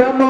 Brahma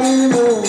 বাড়ির মুখ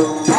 do